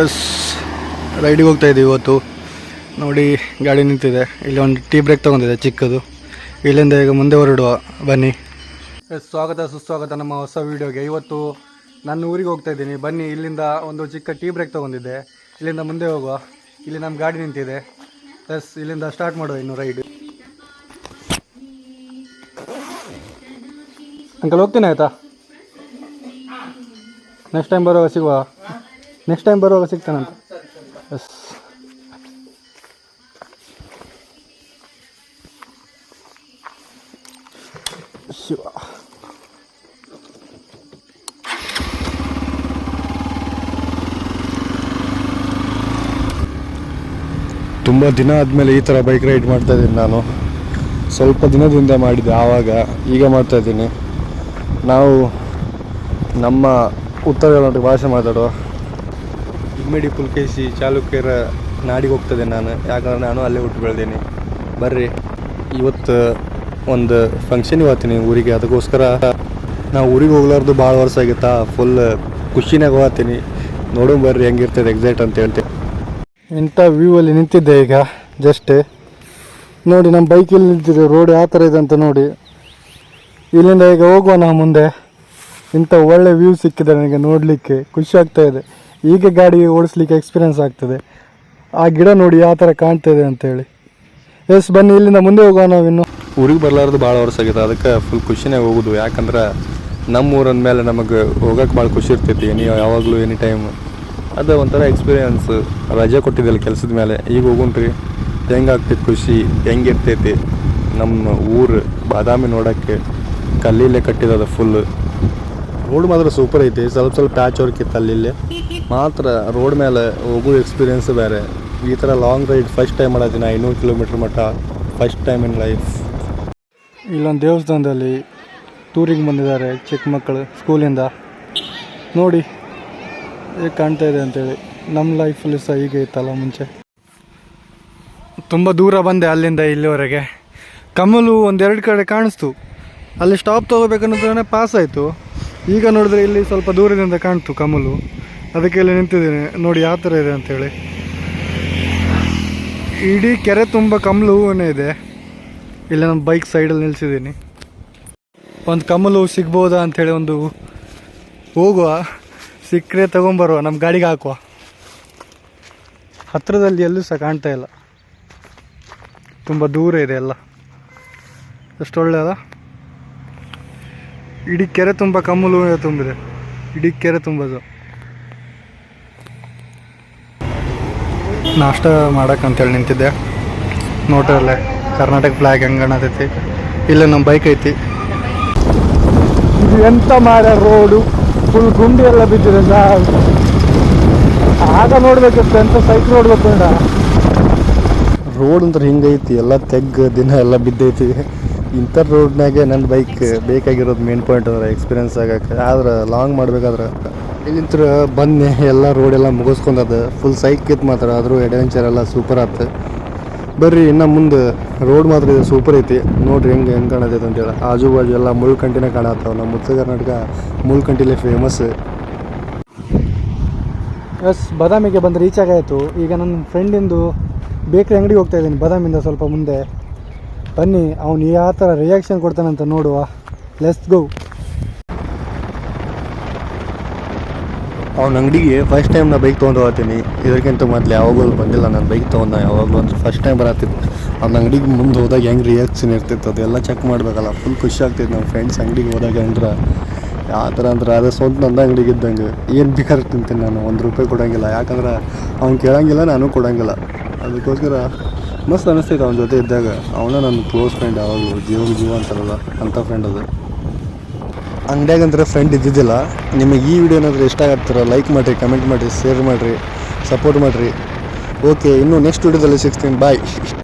S, ರೈಡಿಗೆ ಹೋಗ್ತಾ ಇದ್ದೀವಿ ಇವತ್ತು. ನೋಡಿ, ಗಾಡಿ ನಿಂತಿದೆ. ಇಲ್ಲಿ ಒಂದು ಟೀ ಬ್ರೇಕ್ ತೊಗೊಂಡಿದೆ ಚಿಕ್ಕದು. ಇಲ್ಲಿಂದ ಈಗ ಮುಂದೆ ಹೊರಡುವ. ಬನ್ನಿ. ಎಸ್, ಸ್ವಾಗತ, ಸುಸ್ವಾಗತ ನಮ್ಮ ಹೊಸ ವೀಡಿಯೋಗೆ. ಇವತ್ತು ನನ್ನ ಊರಿಗೆ ಹೋಗ್ತಾ ಇದ್ದೀನಿ. ಬನ್ನಿ, ಇಲ್ಲಿಂದ ಒಂದು ಚಿಕ್ಕ ಟೀ ಬ್ರೇಕ್ ತೊಗೊಂಡಿದ್ದೆ. ಇಲ್ಲಿಂದ ಮುಂದೆ ಹೋಗುವ. ಇಲ್ಲಿ ನಮ್ಮ ಗಾಡಿ ನಿಂತಿದೆ. ಎಸ್, ಇಲ್ಲಿಂದ ಸ್ಟಾರ್ಟ್ ಮಾಡುವ ಇನ್ನು ರೈಡ್. ಅಂಕಲ್, ಹೋಗ್ತೀನಿ ಆಯ್ತಾ? ನೆಕ್ಸ್ಟ್ ಟೈಮ್ ಬರೋ ಸಿಗುವ. ನೆಕ್ಸ್ಟ್ ಟೈಮ್ ಬರುವಾಗ ಸಿಗ್ತಾನಂತ ಎಸ್ ಶಿವ. ತುಂಬ ದಿನ ಆದಮೇಲೆ ಈ ಥರ ಬೈಕ್ ರೈಡ್ ಮಾಡ್ತಾ ಇದ್ದೀನಿ ನಾನು. ಸ್ವಲ್ಪ ದಿನದಿಂದ ಮಾಡಿದ್ದೆ, ಆವಾಗ ಈಗ ಮಾಡ್ತಾ ಇದ್ದೀನಿ. ನಾವು ನಮ್ಮ ಉತ್ತರ ಕರ್ನಾಟಕ ಭಾಷೆ ಮಾತಾಡುವ. ಇಮ್ಮಿಡಿ ಪುಲ್ಕೇಶಿ ಚಾಲುಕ್ಯರ ನಾಡಿಗೆ ಹೋಗ್ತದೆ ನಾನು. ಯಾಕಂದ್ರೆ ನಾನು ಅಲ್ಲೇ ಹುಟ್ಟು ಬೆಳೆದೀನಿ. ಬರ್ರಿ. ಇವತ್ತು ಒಂದು ಫಂಕ್ಷನ್ ಹೋಗ್ತೀನಿ ಊರಿಗೆ. ಅದಕ್ಕೋಸ್ಕರ ನಾವು ಊರಿಗೆ ಹೋಗ್ಲಾರ್ದು ಭಾಳ ವರ್ಷ ಆಗಿತ್ತಾ. ಫುಲ್ ಖುಷಿನಾಗ ಹೋಗ್ತೀನಿ. ನೋಡು ಬರ್ರಿ ಹೆಂಗಿರ್ತದೆ ಎಕ್ಸಾಕ್ಟ್ ಅಂತ ಹೇಳ್ತೀನಿ ಇಂಥ ವ್ಯೂ ಅಲ್ಲಿ ನಿಂತಿದ್ದೆ ಈಗ. ಜಸ್ಟ್ ನೋಡಿ ನಮ್ಮ ಬೈಕಲ್ಲಿ ನಿಂತಿದೆ ರೋಡ್ ಯಾವ ಥರ ಇದೆ ಅಂತ ನೋಡಿ. ಇಲ್ಲಿಂದ ಈಗ ಹೋಗುವ ನಾವು ಮುಂದೆ. ಇಂಥ ಒಳ್ಳೆ ವ್ಯೂ ಸಿಕ್ಕಿದೆ ನನಗೆ ನೋಡಲಿಕ್ಕೆ. ಖುಷಿ ಆಗ್ತಾ ಈಗ ಗಾಡಿ ಓಡಿಸ್ಲಿಕ್ಕೆ ಎಕ್ಸ್ಪೀರಿಯನ್ಸ್ ಆಗ್ತದೆ. ಆ ಗಿಡ ನೋಡಿ ಯಾವ ಥರ ಕಾಣ್ತಿದೆ ಅಂತೇಳಿ. ಎಸ್, ಬನ್ನಿ, ಇಲ್ಲಿಂದ ಮುಂದೆ ಹೋಗೋಣ ನಾವಿನ್ನು. ಊರಿಗೆ ಬರಲಾರ್ದು ಭಾಳ ವರ್ಷ ಆಗಿದೆ. ಅದಕ್ಕೆ ಫುಲ್ ಖುಷಿನೇ ಹೋಗೋದು. ಯಾಕಂದ್ರೆ ನಮ್ಮ ಊರಂದ ಮೇಲೆ ನಮಗೆ ಹೋಗಕ್ಕೆ ಭಾಳ ಖುಷಿ ಇರ್ತೈತಿ. ಎನಿ, ಯಾವಾಗಲೂ ಎನಿ ಟೈಮ್ ಅದು ಒಂಥರ ಎಕ್ಸ್ಪೀರಿಯನ್ಸ್ ರಜೆ ಕೊಟ್ಟಿದ್ದಿಲ್ಲ ಕೆಲಸದ ಮೇಲೆ. ಈಗ ಹೋಗುಣ್ರಿ. ಹೆಂಗಾಗ್ತೈತಿ ಖುಷಿ? ಹೆಂಗಿರ್ತೈತಿ ನಮ್ಮ ಊರು ಬಾದಾಮಿ ನೋಡೋಕ್ಕೆ ಕಲ್ಲಿಲ್ಲೇ ಕಟ್ಟಿದದ ಫುಲ್ ರೋಡ್ ಮಾತ್ರ ಸೂಪರ್ ಐತಿ. ಸ್ವಲ್ಪ ಸ್ವಲ್ಪ ಪ್ಯಾಚ್ ವರ್ಕ್ ಇತ್ತು ಅಲ್ಲಿ ಮಾತ್ರ ರೋಡ್ ಮೇಲೆ ಹೋಗೋ ಎಕ್ಸ್ಪೀರಿಯನ್ಸ್ ಬೇರೆ. ಈ ಥರ ಲಾಂಗ್ ರೈಡ್ ಫಸ್ಟ್ ಟೈಮ್ ಮಾಡೋದಿನ ಐನೂರು ಕಿಲೋಮೀಟ್ರ್ ಮಟ್ಟ ಫಸ್ಟ್ ಟೈಮ್ ಇನ್ ಲೈಫ್ ಇಲ್ಲೊಂದು ದೇವಸ್ಥಾನದಲ್ಲಿ ಟೂರಿಗೆ ಬಂದಿದ್ದಾರೆ ಚಿಕ್ಕ ಮಕ್ಕಳು ಸ್ಕೂಲಿಂದ ನೋಡಿ, ಹೇಗೆ ಕಾಣ್ತಾ ಇದೆ ಅಂತೇಳಿ. ನಮ್ಮ ಲೈಫಲ್ಲಿ ಸಹ ಹೀಗೆ ಇತ್ತಲ್ಲ ಮುಂಚೆ. ತುಂಬ ದೂರ ಬಂದೆ ಅಲ್ಲಿಂದ ಇಲ್ಲಿವರೆಗೆ. ಕಮಲು ಒಂದೆರಡು ಕಡೆ ಕಾಣಿಸ್ತು. ಅಲ್ಲಿ ಸ್ಟಾಪ್ ತೊಗೋಬೇಕನ್ನೋದ್ರೆ ಪಾಸ್ ಆಯಿತು. ಈಗ ನೋಡಿದ್ರೆ ಇಲ್ಲಿ ಸ್ವಲ್ಪ ದೂರದಿಂದ ಕಾಣ್ತು ಕಮಲು. ಅದಕ್ಕೆ ಇಲ್ಲಿ ನಿಂತಿದ್ದೇನೆ. ನೋಡಿ ಯಾವ ಥರ ಇದೆ ಅಂತೇಳಿ ಇಡೀ ಕೆರೆ ತುಂಬ ಕಮಲು ಹೂವೇ ಇದೆ. ಇಲ್ಲಿ ನಮ್ಮ ಬೈಕ್ ಸೈಡಲ್ಲಿ ನಿಲ್ಸಿದ್ದೀನಿ. ಒಂದು ಕಮಲು ಸಿಗ್ಬೋದಾ ಅಂಥೇಳಿ ಒಂದು ಹೋಗುವ. ಸಿಕ್ಕರೆ ತೊಗೊಂಬರುವ. ನಮ್ಮ ಗಾಡಿಗೆ ಹಾಕುವ. ಹತ್ತಿರದಲ್ಲಿ ಎಲ್ಲೂ ಸಹ ಕಾಣ್ತಾ ಇಲ್ಲ. ತುಂಬ ದೂರ ಇದೆ ಎಲ್ಲ. ಎಷ್ಟು ಒಳ್ಳೆಯದ? ಇಡೀ ಕೆರೆ ತುಂಬ ಕಮ್ಮಲು ತುಂಬಿದೆ. ಇಡೀ ಕೆರೆ ತುಂಬೋದು. ನಾಷ್ಟ ಮಾಡಕ್ಕಂತೇಳಿ ನಿಂತಿದ್ದೆ. ನೋಟಲ್ಲೇ ಕರ್ನಾಟಕ ಫ್ಲಾಗ್ ಹೆಂಗೆ ಕಾಣತೈತಿ. ಇಲ್ಲೇ ನಮ್ಮ ಬೈಕ್ ಐತಿ. ಇದು ಎಂತ ಮಾಡ ರೋಡು ಫುಲ್ ಗುಂಡಿ ಎಲ್ಲ ಬಿದ್ದಿದೆ ಸರ್ ಆಗ ನೋಡ್ಬೇಕಿತ್ತು ಎಂತ ಸೈಕ್ ನೋಡ್ಬೇಕು ಬೇಡ. ರೋಡ್ ಅಂದ್ರೆ ಹಿಂಗೈತಿ ಎಲ್ಲ ತೆಗ್ ದಿನ ಎಲ್ಲ ಬಿದ್ದೈತಿ. ಇಂಥ ರೋಡ್ನಾಗೆ ನನ್ನ ಬೈಕ್ ಬೇಕಾಗಿರೋದು ಮೇನ್ ಪಾಯಿಂಟ್ ಅಂದ್ರೆ ಎಕ್ಸ್ಪೀರಿಯನ್ಸ್ ಆಗಕ್ಕೆ. ಆದ್ರೆ ಲಾಂಗ್ ಮಾಡ್ಬೇಕಾದ್ರೆ ಇಲ್ಲಿಂತ್ರ ಬನ್ನಿ, ಎಲ್ಲ ರೋಡ್ ಎಲ್ಲ ಮುಗಿಸ್ಕೊಂಡದ ಫುಲ್ ಸೈಕ್ ಇತ್ತು ಮಾತ್ರ, ಆದರೂ ಅಡ್ವೆಂಚರ್ ಎಲ್ಲ ಸೂಪರ್ ಆಯ್ತು ಬರ್ರಿ, ಇನ್ನು ಮುಂದೆ ರೋಡ್ ಮಾತ್ರ ಇದು ಸೂಪರ್ ಐತಿ. ನೋಡ್ರಿ ಹೆಂಗೆ ಹೆಂಗೆ ಕಾಣತೈತೆ ಅಂತೇಳಿ ಆಜು ಬಾಜು ಎಲ್ಲ ಮುಳ್ಕಂಟಿನೇ ಕಾಣತ್ತಾವ. ನಮ್ಮ ಉತ್ತರ ಕರ್ನಾಟಕ ಫೇಮಸ್ ಎಸ್ ಬಾದಾಮಿಗೆ ಬಂದು ರೀಚ್ ಆಗಾಯಿತು. ಈಗ ನನ್ನ ಫ್ರೆಂಡಿಂದು ಬೇಕ್ರಿ ಅಂಗಡಿಗೆ ಹೋಗ್ತಾ ಇದ್ದೀನಿ, ಬಾದಾಮಿಂದ ಸ್ವಲ್ಪ ಮುಂದೆ. ಬನ್ನಿ, ಅವನು ಯಾವ ಥರ ರಿಯಾಕ್ಷನ್ ಕೊಡ್ತಾನಂತ ನೋಡುವ. ಲೆಸ್ ಗೋ ಅವ್ನ ಅಂಗಡಿಗೆ ಫಸ್ಟ್ ಟೈಮ್ ನಾ ಬೈಕ್ ತೊಗೊಂಡು ಹೋಗ್ತೀನಿ. ಇದಕ್ಕಿಂತ ಮೊದಲು ಯಾವಾಗಲೂ ಬಂದಿಲ್ಲ ನಾನು ಬೈಕ್ ತೊಗೊಂಡ ಯಾವಾಗಲೂ ಅಂದ್ರೆ ಫಸ್ಟ್ ಟೈಮ್ ಬರತ್ತಿತ್ತು ಅವ್ನ ಅಂಗಡಿಗೆ ಮುಂದೆ ಹೋದಾಗ ಹೆಂಗೆ ರಿಯಾಕ್ಷನ್ ಇರ್ತಿತ್ತು ಅದೆಲ್ಲ ಚೆಕ್ ಮಾಡಬೇಕಲ್ಲ ಫುಲ್ ಖುಷಿ ಆಗ್ತಿತ್ತು ನಮ್ಮ ಫ್ರೆಂಡ್ಸ್ ಅಂಗಡಿಗೆ ಹೋದಾಗ ಅಂದ್ರೆ. ಯಾವ ಥರ ಅಂದ್ರೆ, ಅದೇ ಸ್ವಂತ ನಂದ ಅಂಗಡಿಗೆ ಇದ್ದಂಗೆ. ಏನು ಬೇಕಾದ್ರೆ ತಿಂತೀನಿ ನಾನು, ಒಂದು ರೂಪಾಯಿ ಕೊಡೋಂಗಿಲ್ಲ. ಯಾಕಂದ್ರೆ ಅವ್ನು ಕೇಳೋಂಗಿಲ್ಲ, ನಾನು ಕೊಡೋಂಗಿಲ್ಲ. ಅದಕ್ಕೋಸ್ಕರ ಮಸ್ತ್ ಅನಿಸ್ತೈತೆ ಅವನ ಜೊತೆ ಇದ್ದಾಗ. ಅವನ ನನ್ನ ಕ್ಲೋಸ್ ಫ್ರೆಂಡ್ ಯಾವಾಗಲೂ ಜೀವ ಜೀವ ಅಂತಾರಲ್ಲ ಅಂಥ ಫ್ರೆಂಡ್ ಅದು. ಅಂಗಡಿಯಾಗಂದ್ರೆ ಫ್ರೆಂಡ್ ಇದ್ದಿದ್ದಿಲ್ಲ. ನಿಮಗೆ ಈ ವಿಡಿಯೋ ಏನಾದರೂ ಇಷ್ಟ ಆಗ್ತಾರ ಲೈಕ್ ಮಾಡಿರಿ ಕಮೆಂಟ್ ಮಾಡಿರಿ ಶೇರ್ ಮಾಡಿರಿ ಸಪೋರ್ಟ್ ಮಾಡಿರಿ. ಓಕೆ ಇನ್ನು ನೆಕ್ಸ್ಟ್ ವಿಡಿಯೋದಲ್ಲಿ ಸಿಗ್ತೀನಿ. ಬಾಯ್